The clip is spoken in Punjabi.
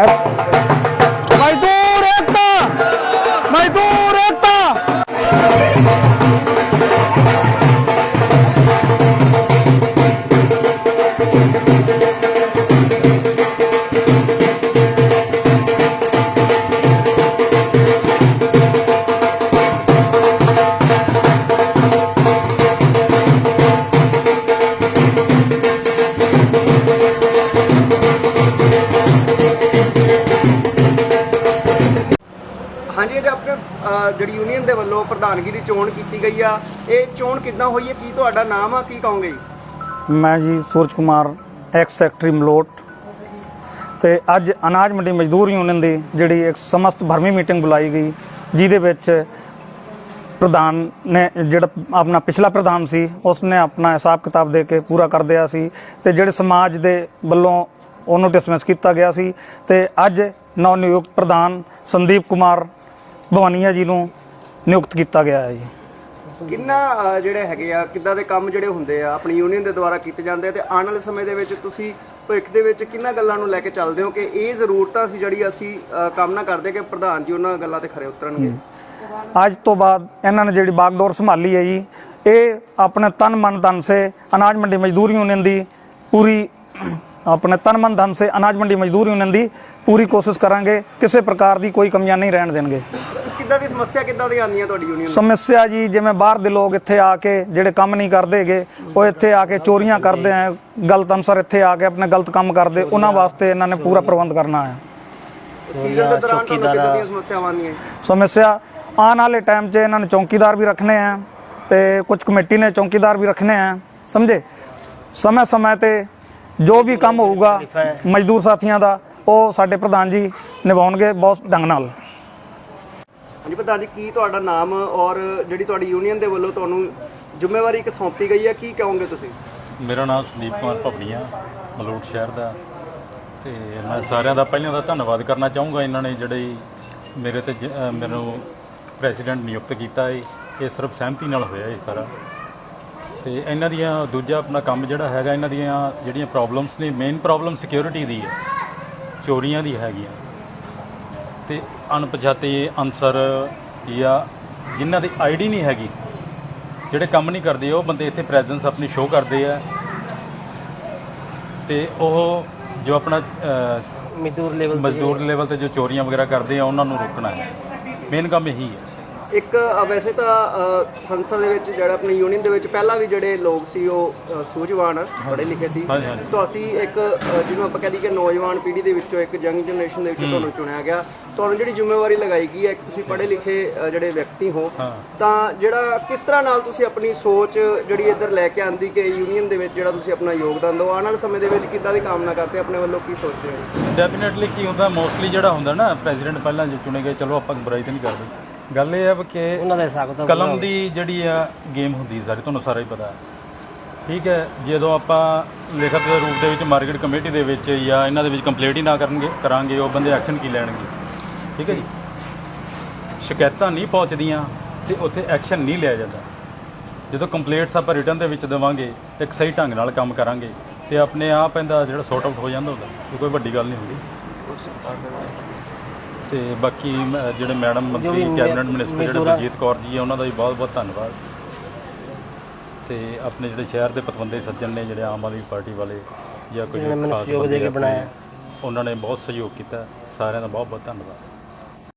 ਮਜ਼ਦੂਰ ਹਾਂਜੀ ਅੱਜ ਆਪਣੇ ਅਹ, ਜਿਹੜੀ ਯੂਨੀਅਨ ਦੇ ਵੱਲੋਂ ਪ੍ਰਧਾਨਗੀ ਦੀ ਚੋਣ ਕੀਤੀ ਗਈ ਆ ਇਹ ਚੋਣ ਕਿੱਦਾਂ ਹੋਈ ਹੈ? ਕੀ ਤੁਹਾਡਾ ਨਾਮ ਆ? ਕੀ ਕਹੋਗੇ? ਮੈਂ ਜੀ ਸੂਰਜ ਕੁਮਾਰ ਐਕਸ ਸੈਕਟਰੀ ਮਲੋਟ। ਤੇ ਅੱਜ ਅਨਾਜ ਮੰਡੀ ਮਜ਼ਦੂਰ ਯੂਨੀਅਨ ਦੀ ਜਿਹੜੀ ਇੱਕ ਸਮਸਤ ਭਰਮੀ ਮੀਟਿੰਗ ਬੁਲਾਈ ਗਈ ਜਿਹਦੇ ਵਿੱਚ ਪ੍ਰਧਾਨ ਨੇ ਜਿਹੜਾ ਆਪਣਾ ਪਿਛਲਾ ਪ੍ਰਧਾਨ ਸੀ ਉਸਨੇ ਆਪਣਾ ਹਿਸਾਬ ਕਿਤਾਬ ਦੇ ਕੇ ਪੂਰਾ ਕਰ ਦਿਆ ਸੀ ਤੇ ਜਿਹੜੇ ਸਮਾਜ ਦੇ ਵੱਲੋਂ ਉਹਨੂੰ ਡਿਸਮਿਸ ਕੀਤਾ ਗਿਆ ਸੀ। ਤੇ ਅੱਜ ਨਵ ਨਿਯੁਕਤ ਪ੍ਰਧਾਨ ਸੰਦੀਪ ਕੁਮਾਰ ਭਵਾਨੀਆ ਜੀ ਨੂੰ ਨਿਯੁਕਤ ਕੀਤਾ ਗਿਆ ਹੈ ਜੀ। ਕਿੰਨਾ ਜਿਹੜੇ ਹੈਗੇ ਆ ਕਿੱਦਾਂ ਦੇ ਕੰਮ ਜਿਹੜੇ ਹੁੰਦੇ ਆ ਆਪਣੀ ਯੂਨੀਅਨ ਦੇ ਦੁਆਰਾ ਕੀਤੇ ਜਾਂਦੇ ਆ ਤੇ ਆਉਣ ਵਾਲੇ ਸਮੇਂ ਦੇ ਵਿੱਚ ਤੁਸੀਂ ਭਵਿੱਖ ਦੇ ਵਿੱਚ ਕਿੰਨਾ ਗੱਲਾਂ ਨੂੰ ਲੈ ਕੇ ਚੱਲਦੇ ਹੋ ਕਿ ਇਹ ਜ਼ਰੂਰਤਾਂ ਸੀ ਜਿਹੜੀ ਅਸੀਂ ਅਹ, ਕੰਮ ਨਾ ਕਰਦੇ ਕਿ ਪ੍ਰਧਾਨ ਜੀ ਉਹਨਾਂ ਗੱਲਾਂ ਤੇ ਖਰੇ ਉਤਰਨਗੇ? ਅੱਜ ਤੋਂ ਬਾਅਦ ਇਹਨਾਂ ਨੇ ਜਿਹੜੀ ਬਾਗਡੋਰ ਸੰਭਾਲੀ ਹੈ ਜੀ ਇਹ ਆਪਣੇ ਤਨ ਮਨ ਧਨ ਸੇ ਅਨਾਜ ਮੰਡੀ ਮਜ਼ਦੂਰ ਯੂਨੀਅਨ ਦੀ ਪੂਰੀ ਆਪਣੇ ਤਨ ਮਨ ਧਨ ਸੇ ਅਨਾਜ ਮੰਡੀ ਮਜ਼ਦੂਰ ਯੂਨੀਅਨ ਦੀ ਪੂਰੀ ਕੋਸ਼ਿਸ਼ ਕਰਾਂਗੇ ਕਿਸੇ ਪ੍ਰਕਾਰ ਦੀ ਕੋਈ ਕਮੀਆਂ ਨਹੀਂ ਰਹਿਣ ਦੇਣਗੇ। ਕਿੱਦਾਂ ਦੀ ਸਮੱਸਿਆ ਕਿੱਦਾਂ ਦੀ ਆਉਂਦੀਆਂ ਤੁਹਾਡੀ ਯੂਨੀਅਨ ਸਮੱਸਿਆ ਜੀ ਜਿਵੇਂ ਬਾਹਰ ਦੇ ਲੋਕ ਇੱਥੇ ਆ ਕੇ ਜਿਹੜੇ ਕੰਮ ਨਹੀਂ ਕਰਦੇਗੇ ਉਹ ਇੱਥੇ ਆ ਕੇ ਚੋਰੀਆਂ ਕਰਦੇ ਆ ਗਲਤ ਅਨਸਰ ਇੱਥੇ ਆ ਕੇ ਆਪਣੇ ਗਲਤ ਕੰਮ ਕਰਦੇ ਉਹਨਾਂ ਵਾਸਤੇ ਇਹਨਾਂ ਨੇ ਪੂਰਾ ਪ੍ਰਬੰਧ ਕਰਨਾ ਹੈ। ਸੀਜ਼ਨ ਦੇ ਦੌਰਾਨ ਤੁਹਾਨੂੰ ਕਿੱਦਾਂ ਦੀਆਂ ਸਮੱਸਿਆਵਾਂ ਆਉਂਦੀਆਂ? ਸਮੱਸਿਆ ਆਉਣ ਵਾਲੇ ਟਾਈਮ 'ਚ ਇਹਨਾਂ ਨੇ ਚੌਕੀਦਾਰ ਵੀ ਰੱਖਣੇ ਆ ਤੇ ਕੁਝ ਕਮੇਟੀ ਨੇ ਚੌਕੀਦਾਰ ਵੀ ਰੱਖਣੇ ਆ ਸਮਝੇ? ਸਮੇਂ ਸਮੇਂ ਤੇ ਜੋ ਵੀ ਕੰਮ ਹੋਊਗਾ ਮਜ਼ਦੂਰ ਸਾਥੀਆਂ ਦਾ ਉਹ ਸਾਡੇ ਪ੍ਰਧਾਨ ਜੀ ਨਿਭਾਉਣਗੇ ਬਹੁਤ ਢੰਗ ਨਾਲ। ਜੀ ਪ੍ਰਧਾਨ ਜੀ, ਕੀ ਤੁਹਾਡਾ ਨਾਮ ਔਰ ਜਿਹੜੀ ਤੁਹਾਡੀ ਯੂਨੀਅਨ ਦੇ ਵੱਲੋਂ ਤੁਹਾਨੂੰ ਜ਼ਿੰਮੇਵਾਰੀ ਇੱਕ ਸੌਂਪੀ ਗਈ ਹੈ, ਕੀ ਕਹੋਗੇ ਤੁਸੀਂ? ਮੇਰਾ ਨਾਮ ਸੰਦੀਪ ਕੁਮਾਰ ਭਵਨੀਆ ਮਲੋਟ ਸ਼ਹਿਰ ਦਾ। ਤੇ ਮੈਂ ਸਾਰਿਆਂ ਦਾ ਪਹਿਲਾਂ ਦਾ ਧੰਨਵਾਦ ਕਰਨਾ ਚਾਹੂੰਗਾ ਇਹਨਾਂ ਨੇ ਜਿਹੜੇ ਮੇਰੇ ਤੇ ਜ- ਅਹ ਮੈਨੂੰ ਪ੍ਰੈਜ਼ੀਡੈਂਟ ਨਿਯੁਕਤ ਕੀਤਾ ਹੈ ਇਹ ਸਿਰਫ ਸਹਿਮਤੀ ਨਾਲ ਹੋਇਆ ਇਹ ਸਾਰਾ। ਤੇ ਇਹਨਾਂ ਦੀਆਂ ਦੂਜਾ ਆਪਣਾ ਕੰਮ ਜਿਹੜਾ ਹੈਗਾ, ਇਹਨਾਂ ਦੀਆਂ ਜਿਹੜੀਆਂ ਪ੍ਰੋਬਲਮਸ ਨੇ ਮੇਨ ਪ੍ਰੋਬਲਮ ਸਿਕਿਉਰਿਟੀ ਦੀ ਹੈ ਚੋਰੀਆਂ ਦੀ ਹੈਗੀਆਂ। ਤੇ ਅਣਪਛਾਤੇ ਅਨਸਰ ਜਾਂ ਜਿਨ੍ਹਾਂ ਦੀ ਆਈਡੀ ਨਹੀਂ ਹੈਗੀ ਜਿਹੜੇ ਕੰਮ ਨਹੀਂ ਕਰਦੇ ਉਹ ਬੰਦੇ ਇੱਥੇ ਪ੍ਰੈਜ਼ੈਂਸ ਆਪਣੀ ਸ਼ੋਅ ਕਰਦੇ ਆ। ਤੇ ਉਹ ਜੋ ਆਪਣਾ ਮਜ਼ਦੂਰ ਲੈਵਲ ਮਜ਼ਦੂਰ ਲੈਵਲ ਤੇ ਜੋ ਚੋਰੀਆਂ ਵਗੈਰਾ ਕਰਦੇ ਆ ਉਹਨਾਂ ਨੂੰ ਰੋਕਣਾ ਹੈ। ਮੇਨ ਕੰਮ ਇਹੀ ਹੈ। ਇੱਕ ਅ, ਵੈਸੇ ਤਾਂ ਅ, ਸੰਸਥਾ ਦੇ ਵਿੱਚ ਜਿਹੜਾ ਆਪਣੀ ਯੂਨੀਅਨ ਦੇ ਵਿੱਚ ਪਹਿਲਾਂ ਵੀ ਜਿਹੜੇ ਲੋਕ ਸੀ ਉਹ ਅ, ਸੂਝਵਾਨ ਪੜ੍ਹੇ ਲਿਖੇ ਸੀ। ਹਾਂਜੀ, ਹਾਂਜੀ। ਤਾਂ ਅਸੀਂ ਇੱਕ ਅ, ਜਿਹਨੂੰ ਆਪਾਂ ਕਹਦੇ ਕਿ ਨੌਜਵਾਨ ਪੀੜ੍ਹੀ ਦੇ ਵਿੱਚੋਂ ਇੱਕ ਯੰਗ ਜਨਰੇਸ਼ਨ ਦੇ ਵਿੱਚੋਂ ਤੁਹਾਨੂੰ ਚੁਣਿਆ ਗਿਆ। ਤੁਹਾਨੂੰ ਜਿਹੜੀ ਜ਼ਿੰਮੇਵਾਰੀ ਲਗਾਈ ਗਈ ਹੈ ਕਿ ਤੁਸੀਂ ਪੜ੍ਹੇ ਲਿਖੇ ਅ, ਜਿਹੜੇ ਵਿਅਕਤੀ ਹੋ ਹਾਂ। ਤਾਂ ਜਿਹੜਾ ਕਿਸ ਤਰ੍ਹਾਂ ਨਾਲ ਤੁਸੀਂ ਆਪਣੀ ਸੋਚ ਜਿਹੜੀ ਇੱਧਰ ਲੈ ਕੇ ਆਂਦੀ ਕਿ ਯੂਨੀਅਨ ਦੇ ਵਿੱਚ ਜਿਹੜਾ ਤੁਸੀਂ ਆਪਣਾ ਯੋਗਦਾਨ ਦਿਓ ਆਉਣ ਵਾਲੇ ਸਮੇਂ ਦੇ ਵਿੱਚ ਕਿੱਦਾਂ ਦੀ ਕਾਮਨਾ ਕਰਦੇ ਆਪਣੇ ਵੱਲੋਂ ਕੀ ਸੋਚਦੇ ਹੋ? ਡੈਫੀਨਿਟਲੀ ਕੀ ਹੁੰਦਾ ਮੋਸਟਲੀ ਜਿਹੜਾ ਹੁੰਦਾ ਨਾ ਪ੍ਰੈਜ਼ੀਡੈਂਟ ਪਹਿਲਾਂ ਜੋ ਚੁਣੇ ਗਏ ਚਲੋ ਆਪਾਂ ਬੁਰਾਈ ਤਾਂ ਨਹੀਂ ਕਰਦੇ। ਗੱਲ ਇਹ ਹੈ ਕਿ ਉਹਨਾਂ ਦਾ ਹਿਸਾਬ ਕਿਤਾਬ ਕਲਮ ਦੀ ਜਿਹੜੀ ਆ ਗੇਮ ਹੁੰਦੀ ਸਾਰੀ ਤੁਹਾਨੂੰ ਸਾਰਾ ਹੀ ਪਤਾ। ਠੀਕ ਹੈ ਜਦੋਂ ਆਪਾਂ ਲਿਖਤ ਦੇ ਰੂਪ ਦੇ ਵਿੱਚ ਮਾਰਕੀਟ ਕਮੇਟੀ ਦੇ ਵਿੱਚ ਜਾਂ ਇਹਨਾਂ ਦੇ ਵਿੱਚ ਕੰਪਲੀਟ ਹੀ ਨਾ ਕਰਨਗੇ ਕਰਾਂਗੇ ਉਹ ਬੰਦੇ ਐਕਸ਼ਨ ਕੀ ਲੈਣਗੇ? ਠੀਕ ਹੈ ਜੀ? ਸ਼ਿਕਾਇਤਾਂ ਨਹੀਂ ਪਹੁੰਚਦੀਆਂ ਤੇ ਉੱਥੇ ਐਕਸ਼ਨ ਨਹੀਂ ਲਿਆ ਜਾਂਦਾ। ਜਦੋਂ ਕੰਪਲੀਟਸ ਆਪਾਂ ਰਿਟਰਨ ਦੇ ਵਿੱਚ ਦੇਵਾਂਗੇ ਇੱਕ ਸਹੀ ਢੰਗ ਨਾਲ ਕੰਮ ਕਰਾਂਗੇ ਤੇ ਆਪਣੇ ਆਪ ਇਹਦਾ ਜਿਹੜਾ ਸੌਟ ਆਊਟ ਹੋ ਜਾਂਦਾ ਹੁੰਦਾ ਕੋਈ ਵੱਡੀ ਗੱਲ ਨਹੀਂ ਹੁੰਦੀ। ਤੇ ਬਾਕੀ ਮ- ਜਿਹੜੇ ਮੈਡਮ ਮੰਤਰੀ ਕੈਬਨਿਟ ਮਿਨਿਸਟਰ ਜਿਹੜੇ ਬਲਜੀਤ ਕੌਰ ਜੀ ਆ ਉਹਨਾਂ ਦਾ ਵੀ ਬਹੁਤ ਬਹੁਤ ਧੰਨਵਾਦ। ਤੇ ਆਪਣੇ ਜਿਹੜੇ ਸ਼ਹਿਰ ਦੇ ਪਤਵੰਤੇ ਸੱਜਣ ਨੇ ਜਿਹੜੇ ਆਮ ਆਦਮੀ ਪਾਰਟੀ ਵਾਲੇ ਜਾਂ ਕੋਈ ਖਾਸ ਬੰਦੇ ਆਪਣੇ। ਉਹਨਾਂ ਨੇ ਬਹੁਤ ਸਹਿਯੋਗ ਕੀਤਾ। ਸਾਰਿਆਂ ਦਾ ਬਹੁਤ ਬਹੁਤ ਧੰਨਵਾਦ।